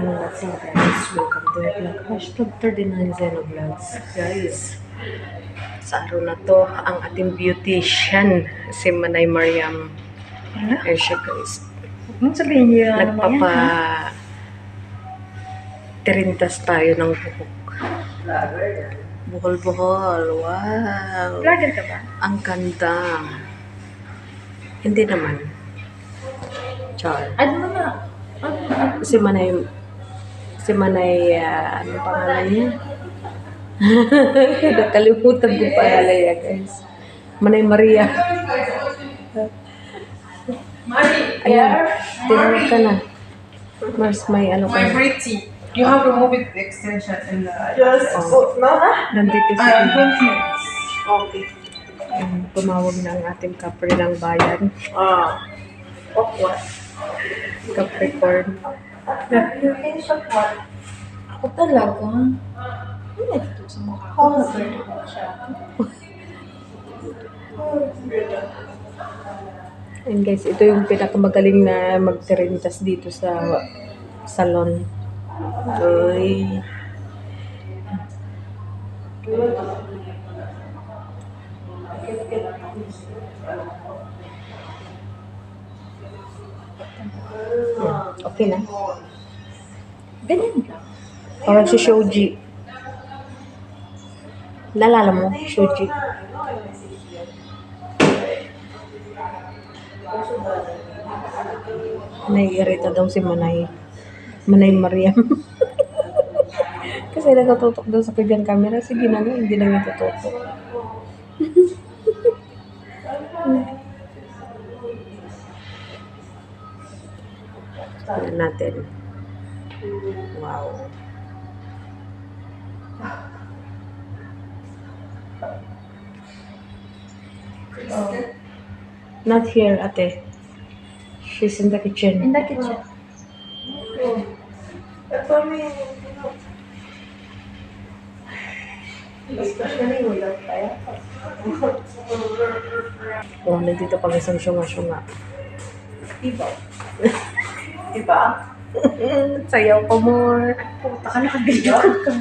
Hello, what's up guys? Welcome to my vlog. Hashtag 39 Xenoblogs. Guys, sa araw na to, ang ating beautician, si Manay Mariam. Ayan siya guys. Huwag sabihin niyo ano yan, Nagpapa... Tirintas tayo ng buhok. Buhol-buhol. Wow. Vlogger ka ba? Ang ganda. Hindi naman. Char. Mo na. Si Manay... Si Manay... ah, ano niya? Nakalimutan ko pangalan niya, guys. Manay Maria. Ayan. Tinawag ka na. Mars, may ano ka My na. pretty. You have to move it the extension in the. Just, Oh. no, Nandito si I don't minutes. Okay. um, tumawag na ang ating kapre ng bayan. Ah. Of what? Capricorn. You? Ako talaga. Ano ito sa mukha ko? And guys, ito yung pinakamagaling na magtirintas dito sa salon. Uy. Okay na. Ganyan lang. Parang si Shoji. Nalala mo, Shoji. Naiirita daw si Manay. Manay Mariam. Kasi nagtututok daw sa kanyang camera. Sige na nga, hindi lang itututok. Tingnan natin. Wow. Not here, ate. She's in the kitchen. In the kitchen. Ito may. Especially wala kaya. Oh, nandito kami sa syunga-syunga. Diba? Diba? Sayaw pa more. Puta ka, nakabidyo ka.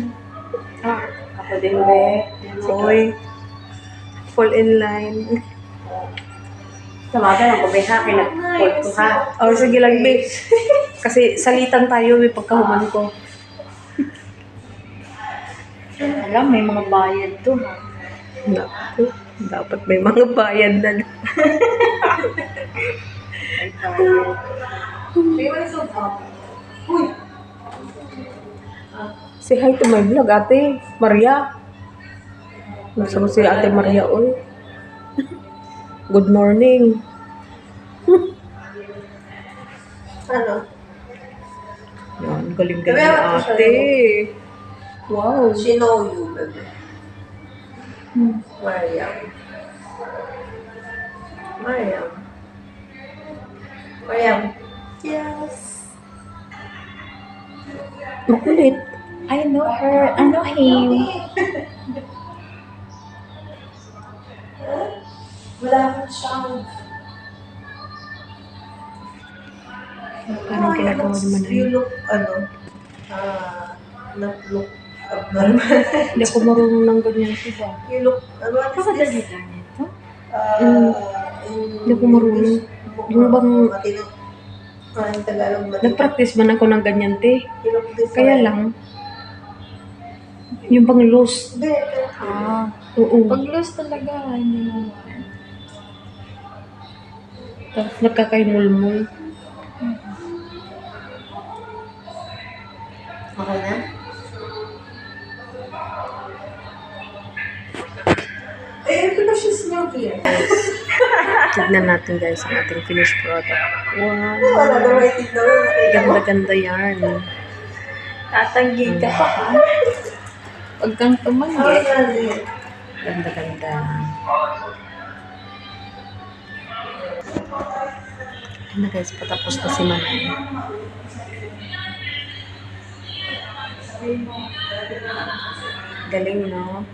Ah, Ako din, be. Hoy. Fall in line. Tamaga lang ko, be, ha? Kinag-hold ko, ha? Oh, sige lang, babe. Kasi salitan tayo, may pagkahuman ko. Alam, may mga bayad to. ha? Naku, dapat may mga bayad na. May bayad. Say hi to my vlog, ate. Maria. Gusto mo si ate Maria, oy. Good morning. Ano? Yan, galing-galing na ate. Wow. She know you, baby. Mariam. Mariam. Mariam. Yes. Makulit. I know her. I know him. Wala akong sound. Paano ginagawa naman You ay? look, ano, ah, not look abnormal. Hindi ako marunong ng ganyan, diba? you look, ano, what is this? lang ito. Ah, Mm. in Hindi ako marunong. Yung bang- matino. In Tagalog, matino. Nag-practice man ako ng ganyan, te. Kaya lang, yung pang loose. Hindi, Ah. Oo. Pag loose talaga, hindi mo Tapos nagkakainulmul. Okay na? Eh, because she's new here. Tignan natin guys ang ating finished product. Wow. Na na. Ganda-ganda yan. Tatanggi ka pa. Huwag kang tumanggi. Ganda-ganda. Ano guys, patapos na si Manay. Galing, no?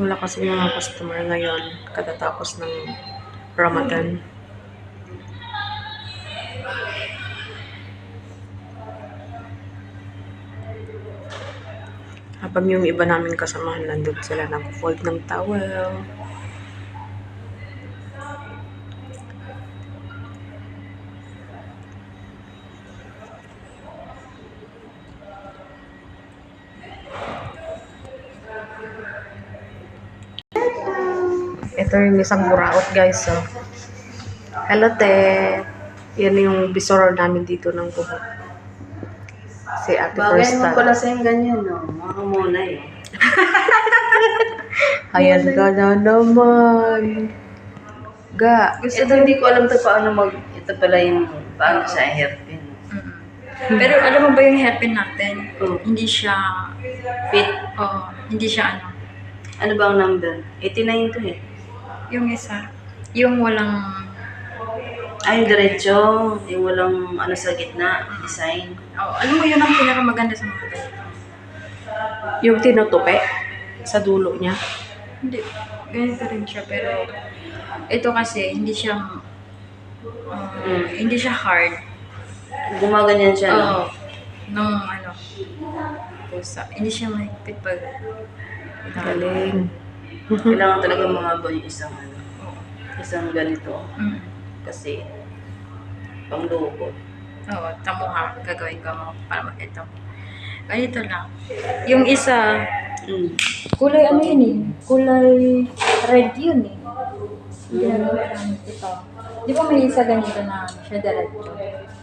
Wala kasi mga customer ngayon katatapos ng Ramadan. Habang yung iba namin kasamahan nandun sila nag-fold ng towel. Ito yung isang buraot guys. So. Hello te. Yan yung bisor namin dito ng buhok. Si Ate Bagay mo Krista. pala sa'yo ganyan, no? Mga muna eh. Ayan ka na naman. Ga. Ito hindi ko alam to paano mag... Ito pala yung paano sa hairpin. Pero alam mo ba yung hairpin natin? Oh. Hindi siya Fit. oh, hindi siya ano. Ano ba ang number? 89 to eh. Yung isa, yung walang Ay, yung diretso. Yung walang ano sa gitna. Design. oh, alam mo yun ang pinakamaganda sa mga ganito. Yung tinutupi sa dulo niya. Hindi, ganito rin siya pero ito kasi hindi siya uh, Mm. hindi siya hard. Gumaganyan siya, no? Oo. Nung ano, pusa. Hindi siya mahigpit pag Galing. Kailangan talaga mga yung isang ano. Isang ganito. Mm. Kasi, pang lubot. Oo, tamo ha, gagawin ko mo para makita mo. Ganito lang. Yung isa, Mm. kulay ano yun eh? Kulay red yun eh. Lang ito. Di ba may isa ganito na ano siya diretso?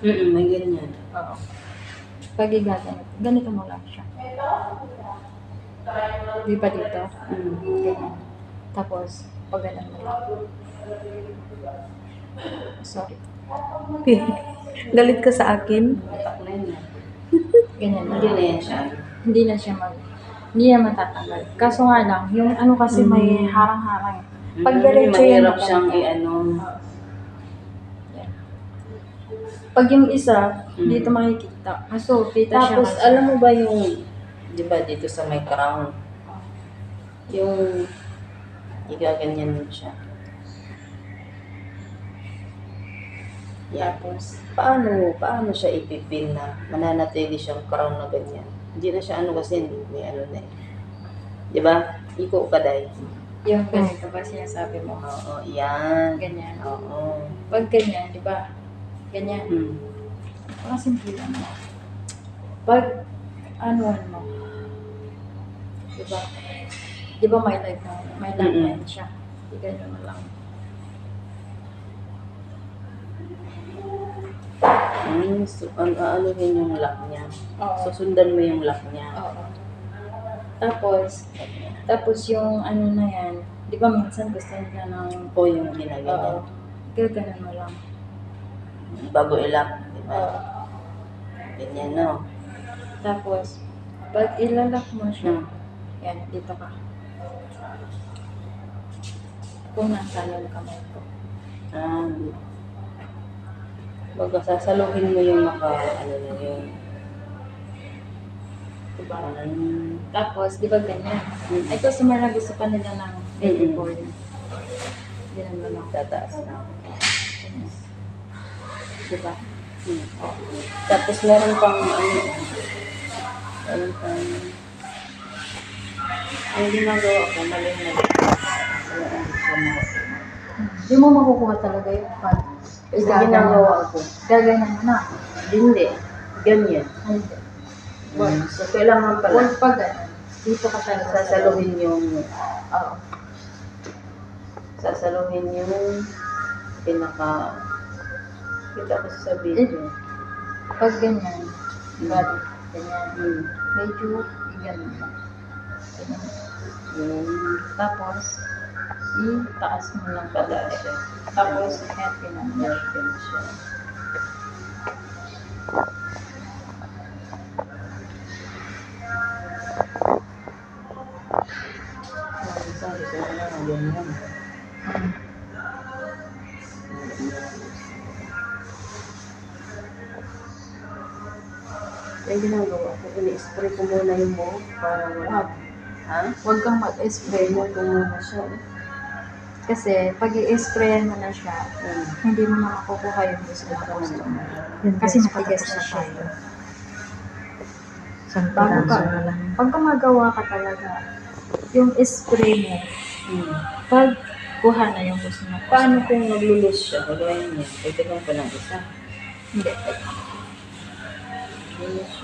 Mm may ganyan. Oo. Pag igaganito, ganito mo lang siya. Di ba dito? Mm. Ganyan. Tapos, pag ganun mo lang. Sorry. Galit ka sa akin? Na ah. Ganyan na Hindi na yan siya. Hindi na siya mag... Hindi na matatanggal. Kaso nga lang, yung ano kasi may harang-harang. Pag Mm, diretso yan, Mahirap siyang i-ano. Pag yung isa, Mm. dito makikita. Kaso, kita siya. Tapos, alam mo ba yung, di ba, dito sa may crown, yung, igaganyan mo siya. Tapos, paano, paano siya ipipin na mananatili siyang crown na ganyan? Hindi na siya ano kasi, hindi may ano na eh. Di ba? Iko ka dahil. Yung ganito ba sinasabi mo? Oo, yan. Ganyan. Oo. Pag ganyan, di ba? Ganyan. Hmm. Mga simple lang. Pag, ano mo, di ba? Di ba may light na, may light Mm-mm. line siya. Di ganyan mo lang. Hmm, so, an ano rin yung lock niya. Oo. Susundan mo yung lock niya. Oo. Tapos, tapos yung ano na yan, di ba minsan gusto nila ng, O yung oo, ginaganyan. gaganan mo lang. Bago i-lock, di ba? Oo. Ganyan, no? Tapos, pag ilalak mo siya, Hmm. Yan, dito ka. Kung nasaan yung kamay ko. Ah, baga sasaluhin mo yung maka, ano na yun. Diba? Um, Tapos, di ba ganyan? Mm. Ay, customer na gusto pa nila ng baby. Ganyan mo lang. tataas na. Ganyan. Di ba? Hmm. Tapos meron pang, ano, meron pang, ang ginagawa ko, mali na. Hindi mo makukuha talaga yung pag Kasi ginagawa ko, Gaganan mo na. hindi, ganyan. Hindi. Hmm. So, kailangan pala, Huwag pag ganun. Dito ka talaga. sasaluhin yung, Oo. sasaluhin yung pinaka, kita ko sa video. Pag ganyan, bali, ganyan. Hmm. Medyo, ganyan Ganyan. Yung Tapos, itaas mo lang pataas. siya. Tapos, mo. Hairpin siya. Ko, ano, ganyan. Kaya ginagawa ko, ini-spray ko muna yung buhok para wala. Ha? Huwag kang mag-spray. Huwag ko muna siya. eh. Kasi pag i-sprayan mo na siya, Hmm. hindi mo na makukuha yung gusto mo mo. Yun Kasi patapos na siya. Bago ka-. Pag gumagawa ka talaga, yung spray mo, Hmm. pag kuha na yung gusto mo. Paano kung naglulus siya? Kagaya niya. Pwede kang pa ng isa. Hindi.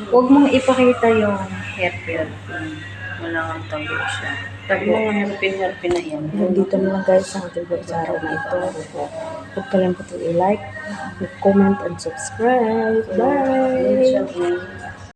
Huwag mong ipakita yung hairpin. Hmm. Wala kang tago siya. Tago. Yung mga harpin-harpin na yan. Nandito na lang guys ang ating vlog sa araw na ito. Huwag kalimutan i-like, mag-comment, and subscribe. Bye!